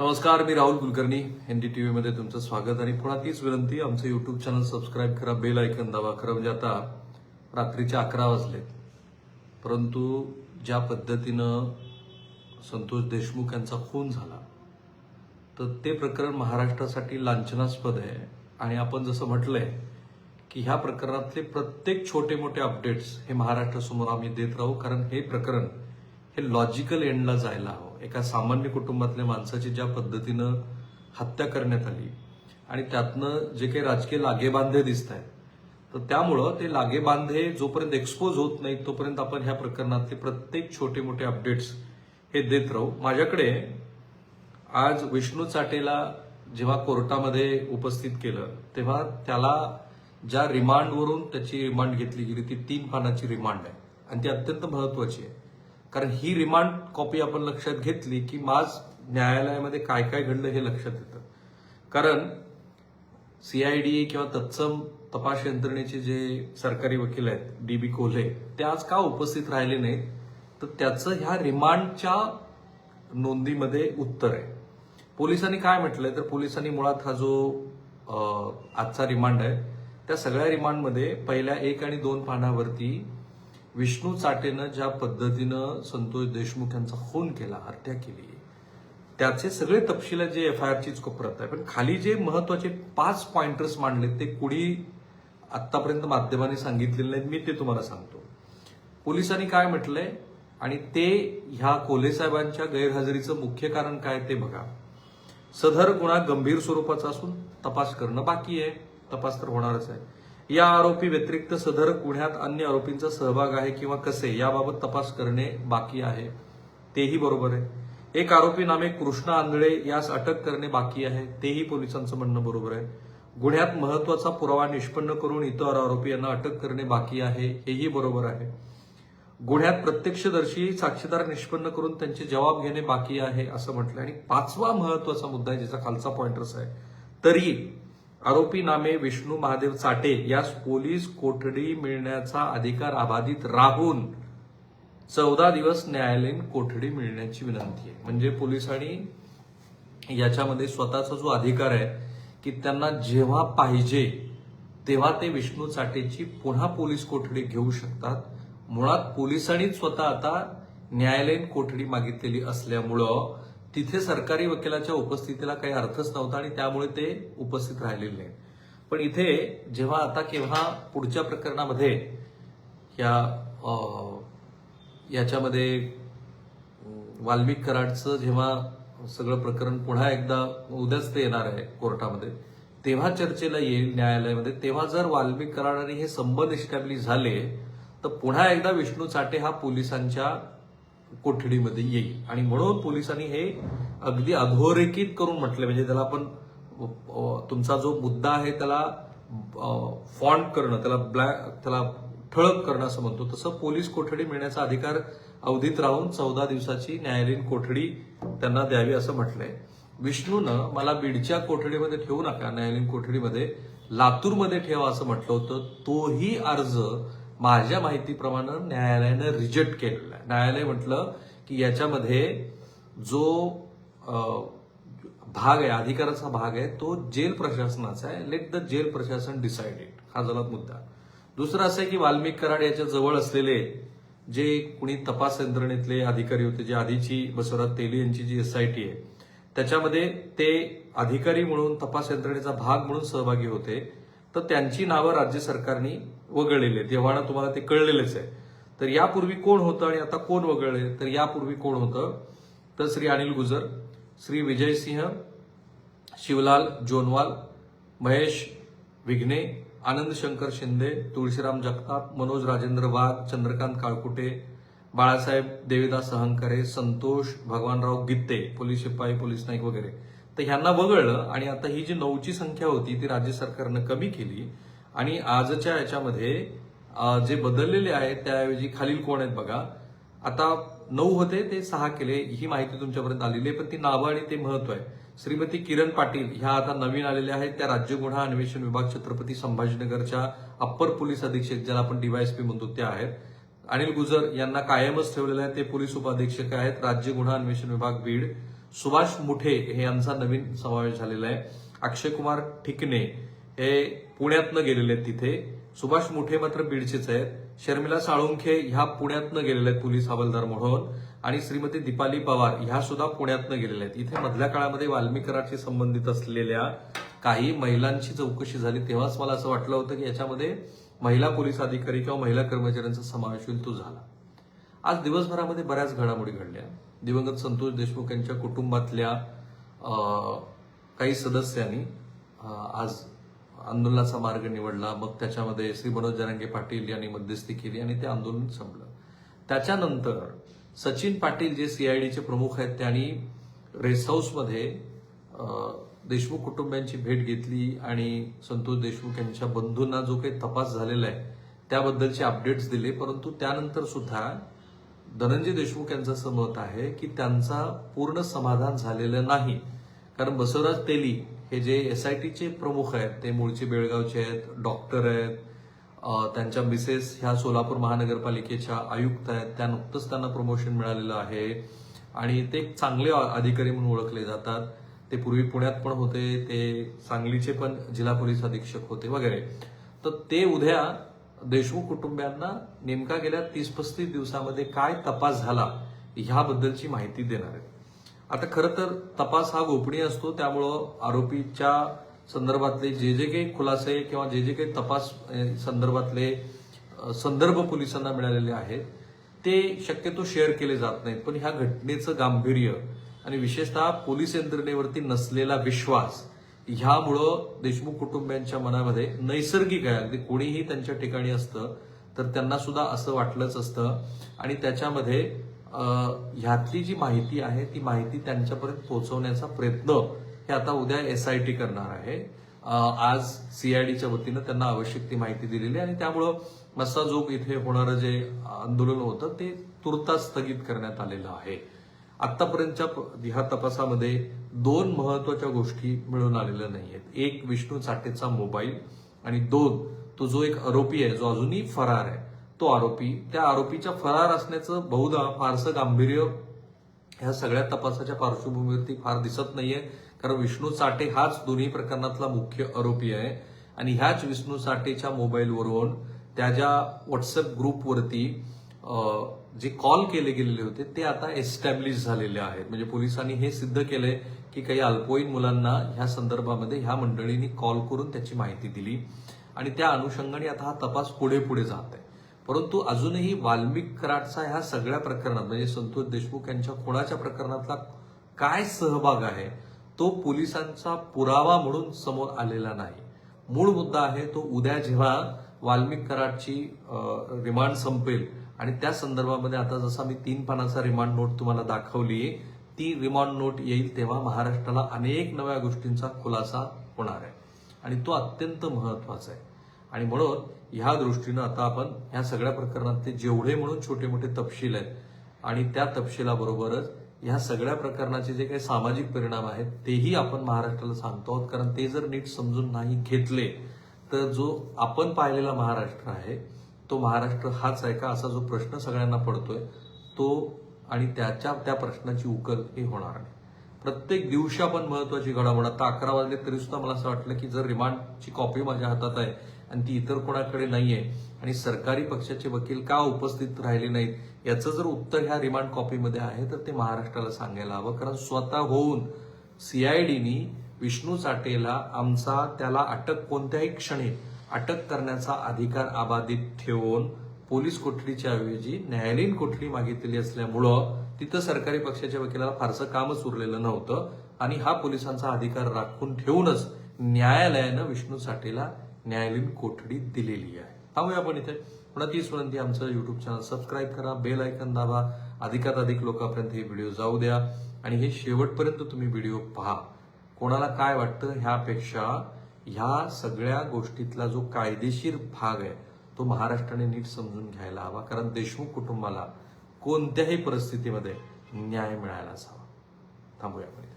नमस्कार मी Rahul Kulkarni. ND T मध्ये तुमचं स्वागत आणि पुन्हा तीच विनंती आमचं युट्यूब चॅनल सबस्क्राईब करा बेल ऐकन दाबा खरं म्हणजे आता रात्रीचे अकरा वाजले परंतु ज्या पद्धतीनं संतोष देशमुख यांचा खून झाला तर ते प्रकरण महाराष्ट्रासाठी लांछनास्पद आहे. आणि आपण जसं म्हटलंय की ह्या प्रकरणातले प्रत्येक छोटे मोठे अपडेट्स हे महाराष्ट्रासमोर आम्ही देत राहू कारण हे प्रकरण हे लॉजिकल एंडला जायला हवं. एका सामान्य कुटुंबातल्या माणसाची ज्या पद्धतीनं हत्या करण्यात आली आणि त्यातनं जे काही राजकीय लागेबांधे दिसत आहेत तर त्यामुळं ते लागेबांधे जोपर्यंत एक्सपोज होत नाहीत तोपर्यंत आपण ह्या प्रकरणातले प्रत्येक छोटे मोठे अपडेट्स हे देत राहू. माझ्याकडे आज विष्णू चाटेला जेव्हा कोर्टामध्ये उपस्थित केलं तेव्हा त्याला ज्या रिमांडवरून त्याची रिमांड घेतली गेली ती तीन पानाची रिमांड आहे. आणि ती अत्यंत महत्वाची आहे. कारण ही रिमांड कॉपी आपण लक्षात घेतली की माझ न्यायालयामध्ये काय काय घडलं हे लक्षात येतं. कारण सीआयडी किंवा तत्सम तपास यंत्रणेचे जे सरकारी वकील आहेत डी बी कोल्हे ते आज का उपस्थित राहिले नाहीत? तर त्याचं ह्या रिमांडच्या नोंदीमध्ये उत्तर आहे. पोलिसांनी काय म्हटलंय? तर पोलिसांनी मुळात हा जो आजचा रिमांड आहे त्या सगळ्या रिमांडमध्ये पहिल्या एक आणि दोन पानावरती विष्णू चाटेनं ज्या पद्धतीनं संतोष देशमुख यांचा खून केला हत्या केली त्याचे सगळे तपशील जे एफ आय आरचीच कोपरत आहे पण खाली जे महत्त्वाचे पाच पॉइंटर्स मांडले ते कुणी आतापर्यंत माध्यमांनी सांगितलेले नाहीत मी ते तुम्हाला सांगतो. पोलिसांनी काय म्हटलंय? आणि ते ह्या कोल्हे साहेबांच्या गैरहजेरीचं मुख्य कारण काय ते बघा. सदर गुन्हा गंभीर स्वरूपाचा असून तपास करणं बाकी आहे. तपास तर होणारच आहे. या आरोपी व्यतिरिक्त सदर गुन्ह्यात अन्य आरोपींचा सहभाग आहे किंवा कसे याबाबत तपास करणे बाकी आहे. तेही बरोबर आहे. एक आरोपी नामे कृष्णा आंधळे यास अटक करणे बाकी आहे. तेही पोलिसांचं म्हणणं बरोबर आहे. गुन्ह्यात महत्त्वाचा पुरावा निष्पन्न करून इतर आरोपी यांना अटक करणे बाकी आहे. हेही बरोबर आहे. गुन्ह्यात प्रत्यक्षदर्शी साक्षीदार निष्पन्न करून त्यांचे जबाब घेणे बाकी आहे असं म्हटलं. आणि पाचवा महत्त्वाचा मुद्दा आहे ज्याचा खालचा पॉइंटर्स आहे. तरी आरोपी नामे विष्णू महादेव चाटे यास पोलीस कोठडी मिळण्याचा अधिकार अबाधित राहून चौदा दिवस न्यायालयीन कोठडी मिळण्याची विनंती आहे. म्हणजे पोलिसांनी याच्यामध्ये स्वतःचा जो अधिकार आहे की त्यांना जेव्हा पाहिजे तेव्हा ते विष्णू चाटेची पुन्हा पोलीस कोठडी घेऊ शकतात. मुळात पोलिसांनीच स्वतः आता न्यायालयीन कोठडी मागितलेली असल्यामुळं तिथे सरकारी वकिलाच्या उपस्थितीला काही अर्थच नव्हता आणि त्यामुळे ते उपस्थित राहिलेले नाही पण इथे जेव्हा आता केव्हा पुढच्या प्रकरणामध्ये या याच्यामध्ये वाल्मिक कराडचं जेव्हा सगळं प्रकरण पुन्हा एकदा उद्याच ते येणार आहे कोर्टामध्ये तेव्हा चर्चेला येईल न्यायालयामध्ये. तेव्हा जर वाल्मिक कराड आणि हे संबंध इस्टॅब्लिश झाले तर पुन्हा एकदा विष्णू चाटे हा पोलिसांच्या कोठडीमध्ये येईल. आणि म्हणून पोलिसांनी हे अगदी अधोरेखित करून म्हटले म्हणजे त्याला आपण तुमचा जो मुद्दा आहे त्याला फॉन्ट करणं त्याला ब्लॅक त्याला ठळक करणं असं म्हणतो. तसं पोलीस कोठडी मिळण्याचा अधिकार अवधीत राहून चौदा दिवसाची न्यायालयीन कोठडी त्यांना द्यावी असं म्हटलंय. विष्णूनं मला बीडच्या कोठडीमध्ये ठेवू नका न्यायालयीन कोठडीमध्ये लातूरमध्ये ठेवा असं म्हटलं होतं. तोही अर्ज माझ्या माहितीप्रमाणे न्यायालयानं रिजेक्ट केलेला आहे. न्यायालय म्हटलं की याच्यामध्ये जो भाग आहे अधिकाराचा भाग आहे तो जेल प्रशासनाचा आहे. लेट द जेल प्रशासन डिसाइड इट हा झाला मुद्दा. दुसरं असं आहे की वाल्मिक कराड याच्या जवळ असलेले जे कुणी तपास यंत्रणेतले अधिकारी होते जे आधीची बसवराज तेली यांची जी एसआयटी आहे त्याच्यामध्ये ते अधिकारी म्हणून तपास यंत्रणेचा भाग म्हणून सहभागी होते. तर त्यांची नावं राज्य सरकारने वगळलेली आहेत. तेव्हा तुम्हाला ते कळलेलेच आहे. तर यापूर्वी कोण होतं आणि आता कोण वगळले? तर यापूर्वी कोण होतं? तर श्री अनिल गुजर श्री विजयसिंह शिवलाल जोनवाल महेश विघ्ने आनंद शंकर शिंदे तुळशीराम जगताप मनोज राजेंद्र वाघ चंद्रकांत काळकुटे बाळासाहेब देवीदास अहंकरे संतोष भगवानराव गित्ते पोलीस शिपाई पोलीस नाईक वगैरे. तर ह्यांना वगळलं आणि आता ही जी नऊची संख्या होती ती राज्य सरकारनं कमी केली आणि आजच्या याच्यामध्ये जे बदललेले आहेत त्याऐवजी खालील कोण आहेत बघा. आता नऊ होते ते सहा केले ही माहिती तुमच्यापर्यंत आलेली आहे पण ती नावं आणि ते महत्त्व आहे. श्रीमती किरण पाटील ह्या आता नवीन आलेल्या आहेत त्या राज्य गुन्हा अन्वेषण विभाग छत्रपती संभाजीनगरच्या अप्पर पोलीस अधीक्षक ज्याला आपण डीवायएसपी म्हणतो त्या आहेत. अनिल गुजर यांना कायमच ठेवलेलं आहे ते पोलीस उपाधीक्षक आहेत. राज्य गुन्हा अन्वेषण विभाग बीड. सुभाष मुठे हे यांचा नवीन समावेश झालेला आहे. अक्षय कुमार ठिकणे हे पुण्यातनं गेलेले आहेत तिथे. सुभाष मुठे मात्र बीडचेच आहेत. शर्मिला साळुंखे ह्या पुण्यातनं गेलेल्या आहेत पोलीस हवालदार म्हणून. आणि श्रीमती दीपाली पवार ह्या सुद्धा पुण्यातनं गेलेल्या आहेत. इथे मधल्या काळामध्ये वाल्मीकराशी संबंधित असलेल्या काही महिलांची चौकशी झाली. तेव्हाच मला असं वाटलं होतं की याच्यामध्ये महिला पोलीस अधिकारी किंवा महिला कर्मचाऱ्यांचा समावेश होईल तो झाला. आज दिवसभरामध्ये बऱ्याच घडामोडी घडल्या. दिवंगत संतोष देशमुख यांच्या कुटुंबातल्या काही सदस्यांनी आज आंदोलनाचा मार्ग निवडला. मग त्याच्यामध्ये श्री मनोज जरांगे पाटील यांनी मध्यस्थी केली आणि ते आंदोलन संपलं. त्याच्यानंतर सचिन पाटील जे सीआयडीचे प्रमुख आहेत त्यांनी रेस्ट हाऊसमध्ये देशमुख कुटुंबियांची भेट घेतली आणि संतोष देशमुख यांच्या बंधूंना जो काही तपास झालेला आहे त्याबद्दलचे अपडेट्स दिले. परंतु त्यानंतर सुद्धा धनंजय देशमुख यांचं असं मत आहे की त्यांचा पूर्ण समाधान झालेलं नाही. कारण बसवराज तेली हे जे एस आय टीचे प्रमुख आहेत ते मूळचे बेळगावचे आहेत डॉक्टर आहेत त्यांच्या मिसेस ह्या सोलापूर महानगरपालिकेच्या आयुक्त आहेत त्या नुकतंच त्यांना प्रमोशन मिळालेलं आहे. आणि ते एक चांगले अधिकारी म्हणून ओळखले जातात. ते पूर्वी पुण्यात पण होते ते सांगलीचे पण जिल्हा पोलीस अधीक्षक होते वगैरे. तर ते उद्या देशमुख कुटुंबियांना नेमका गेल्या तीस पस्तीस दिवसामध्ये काय तपास झाला ह्याबद्दलची माहिती देणार आहे आता खरं तर तपास हा गोपनीय असतो त्यामुळं आरोपीच्या संदर्भातले जे जे काही खुलासे किंवा जे जे काही तपास संदर्भातले संदर्भ पोलिसांना मिळालेले आहेत ते शक्यतो शेअर केले जात नाहीत. पण ह्या घटनेचं गांभीर्य आणि विशेषतः पोलीस यंत्रणेवरती नसलेला विश्वास ह्यामुळं देशमुख कुटुंबियांच्या मनामध्ये नैसर्गिक आहे. अगदी कोणीही त्यांच्या ठिकाणी असतं तर त्यांना सुद्धा असं वाटलंच असतं. आणि त्याच्यामध्ये ह्यातली जी माहिती आहे ती माहिती त्यांच्यापर्यंत पोहोचवण्याचा प्रयत्न हे आता उद्या एस आय टी करणार आहे. आज सीआयडीच्या वतीनं त्यांना आवश्यक ती माहिती दिलेली आहे. आणि त्यामुळं मस्साजोग इथे होणारं जे आंदोलन होतं ते तुर्तास स्थगित करण्यात आलेलं आहे. आतापर्यंतच्या ह्या तपासामध्ये दोन महत्त्वाच्या गोष्टी मिळून आलेल्या नाहीयेत. एक विष्णू चाटेचा मोबाईल आणि दोन तो जो एक आरोपी आहे जो अजूनही फरार आहे तो आरोपी. त्या आरोपीच्या फरार असण्याचं बहुधा फारसं गांभीर्य ह्या सगळ्या तपासाच्या पार्श्वभूमीवरती फार दिसत नाहीये. कारण विष्णू चाटे हाच दोन्ही प्रकरणातला मुख्य आरोपी आहे. आणि ह्याच विष्णू चाटेच्या मोबाईलवरून त्याच्या व्हॉट्सअप ग्रुपवरती जे कॉल केले गेलेले होते ते आता एस्टॅब्लिश झालेले आहेत. म्हणजे पोलिसांनी हे सिद्ध केलंय की काही अल्पवयीन मुलांना ह्या संदर्भामध्ये ह्या मंडळींनी कॉल करून त्याची माहिती दिली. आणि त्या अनुषंगाने आता हा तपास पुढे पुढे जात आहे. परंतु अजूनही वाल्मिक कराडचा ह्या सगळ्या प्रकरणात म्हणजे संतोष देशमुख यांच्या खुणाच्या प्रकरणातला काय सहभाग आहे तो पोलिसांचा पुरावा म्हणून समोर आलेला नाही. मूळ मुद्दा आहे तो उद्या जेव्हा वाल्मिक कराडची रिमांड संपेल आणि त्या संदर्भामध्ये आता जसा मी तीन पानाचा रिमांड नोट तुम्हाला दाखवली ती रिमांड नोट येईल तेव्हा महाराष्ट्राला अनेक नव्या गोष्टींचा खुलासा होणार आहे. आणि तो अत्यंत महत्त्वाचा आहे. आणि म्हणून ह्या दृष्टीनं आता आपण ह्या सगळ्या प्रकरणातले जेवढे म्हणून छोटे मोठे तपशील आहेत आणि त्या तपशिलाबरोबरच ह्या सगळ्या प्रकरणाचे जे काही सामाजिक परिणाम आहेत तेही आपण महाराष्ट्राला सांगतो आहोत. कारण ते जर नीट समजून नाही घेतले तर जो आपण पाहिलेला महाराष्ट्र आहे तो महाराष्ट्र हाच आहे का असा जो प्रश्न सगळ्यांना पडतोय तो आणि त्याच्या त्या प्रश्नाची उकल ही होणार नाही. प्रत्येक दिवशी आपण महत्वाची घडामोड आता अकरा वाजले तरी सुद्धा मला असं वाटलं की जर रिमांडची कॉपी माझ्या हातात आहे आणि ती इतर कोणाकडे नाहीये आणि सरकारी पक्षाचे वकील का उपस्थित राहिले नाहीत याचं जर उत्तर ह्या रिमांड कॉपीमध्ये आहे तर ते महाराष्ट्राला सांगायला हवं. कारण स्वतः होऊन सीआयडीनी विष्णू चाटेला आमचा त्याला अटक कोणत्याही क्षणी अटक करण्याचा अधिकार अबाधित ठेवून पोलीस कोठडीच्या ऐवजी न्यायालयीन कोठडी मागितलेली असल्यामुळं तिथं सरकारी पक्षाच्या वकिलाला फारसं कामच उरलेलं नव्हतं आणि हा पोलिसांचा अधिकार राखून ठेवूनच न्यायालयानं विष्णू साठेला न्यायालयीन कोठडी दिलेली आहे. थांबूया आपण इथे. पुन्हा तीच विनंती आमचं युट्यूब चॅनल सबस्क्राईब करा बेल ऐकन दाबा अधिकात अधिक लोकांपर्यंत हे व्हिडिओ जाऊ द्या. आणि हे शेवटपर्यंत तुम्ही व्हिडिओ पहा. कोणाला काय वाटतं ह्यापेक्षा ह्या सगळ्या गोष्टीतला जो कायदेशीर भाग आहे तो महाराष्ट्राने नीट समजून घ्यायला हवा. कारण देशमुख कुटुंबाला कोणत्याही परिस्थितीमध्ये न्याय मिळायलाच हवा. थांबूया आपण.